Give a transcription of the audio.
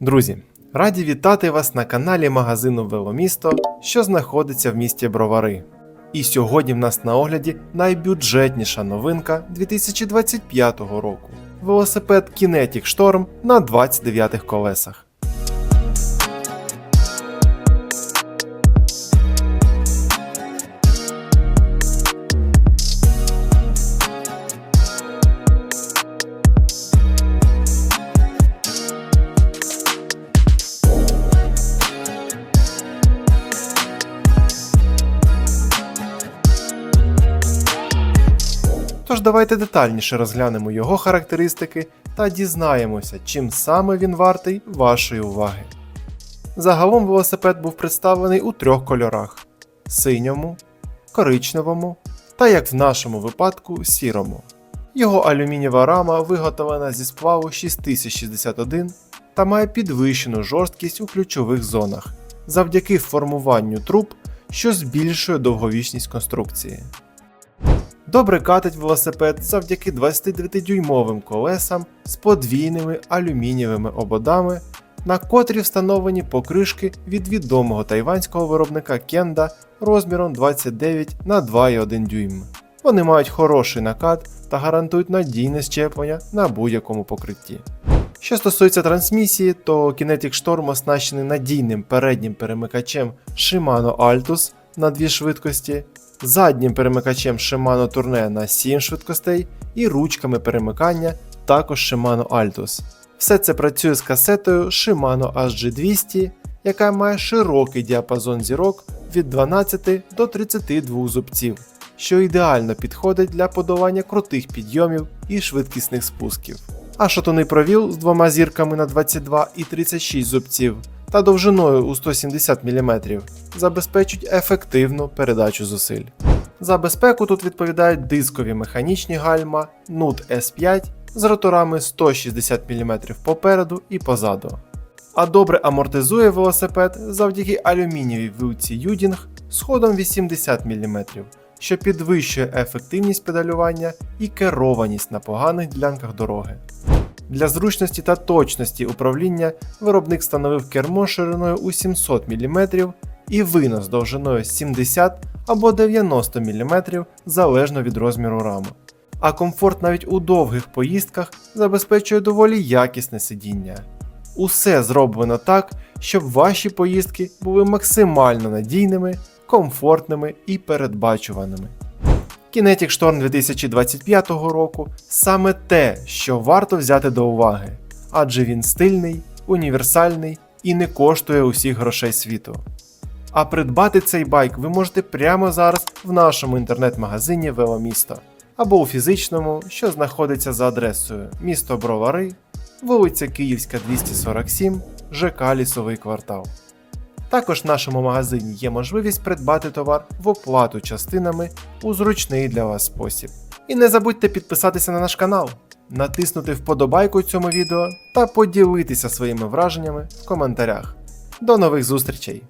Друзі, раді вітати вас на каналі магазину Веломісто, що знаходиться в місті Бровари. І сьогодні в нас на огляді найбюджетніша новинка 2025 року велосипед Kinetic Storm на 29 колесах. Тож давайте детальніше розглянемо його характеристики та дізнаємося, чим саме він вартий вашої уваги. Загалом велосипед був представлений у трьох кольорах: синьому, коричневому та, як в нашому випадку, сірому. Його алюмінієва рама виготовлена зі сплаву 6061 та має підвищену жорсткість у ключових зонах завдяки формуванню труб, що збільшує довговічність конструкції. Добре катить велосипед завдяки 29-дюймовим колесам з подвійними алюмінієвими ободами, на котрі встановлені покришки від відомого тайванського виробника Кенда розміром 29 на 2,1 дюйм. Вони мають хороший накат та гарантують надійне щеплення на будь-якому покритті. Що стосується трансмісії, то Kinetic Storm оснащений надійним переднім перемикачем Shimano Altus на дві швидкості, заднім перемикачем Shimano Tourne на 7 швидкостей і ручками перемикання також Shimano Altus. Все це працює з касетою Shimano HG200, яка має широкий діапазон зірок від 12 до 32 зубців, що ідеально підходить для подолання крутих підйомів і швидкісних спусків. А шатуний провіл з двома зірками на 22 і 36 зубців та довжиною у 170 мм забезпечують ефективну передачу зусиль. За безпеку тут відповідають дискові механічні гальма NUT S5 з роторами 160 мм попереду і позаду. А добре амортизує велосипед завдяки алюмінієвій вилці Юдінг з ходом 80 мм, що підвищує ефективність педалювання і керованість на поганих ділянках дороги. Для зручності та точності управління виробник встановив кермо шириною у 700 мм і винос довжиною 70 або 90 мм залежно від розміру рами. А комфорт навіть у довгих поїздках забезпечує доволі якісне сидіння. Усе зроблено так, щоб ваші поїздки були максимально надійними, комфортними і передбачуваними. Kinetic Storm 2025 року саме те, що варто взяти до уваги, адже він стильний, універсальний і не коштує усіх грошей світу. А придбати цей байк ви можете прямо зараз в нашому інтернет-магазині Веломісто або у фізичному, що знаходиться за адресою місто Бровари, вулиця Київська 247, ЖК Лісовий квартал. Також в нашому магазині є можливість придбати товар в оплату частинами у зручний для вас спосіб. І не забудьте підписатися на наш канал, натиснути вподобайку цьому відео та поділитися своїми враженнями в коментарях. До нових зустрічей!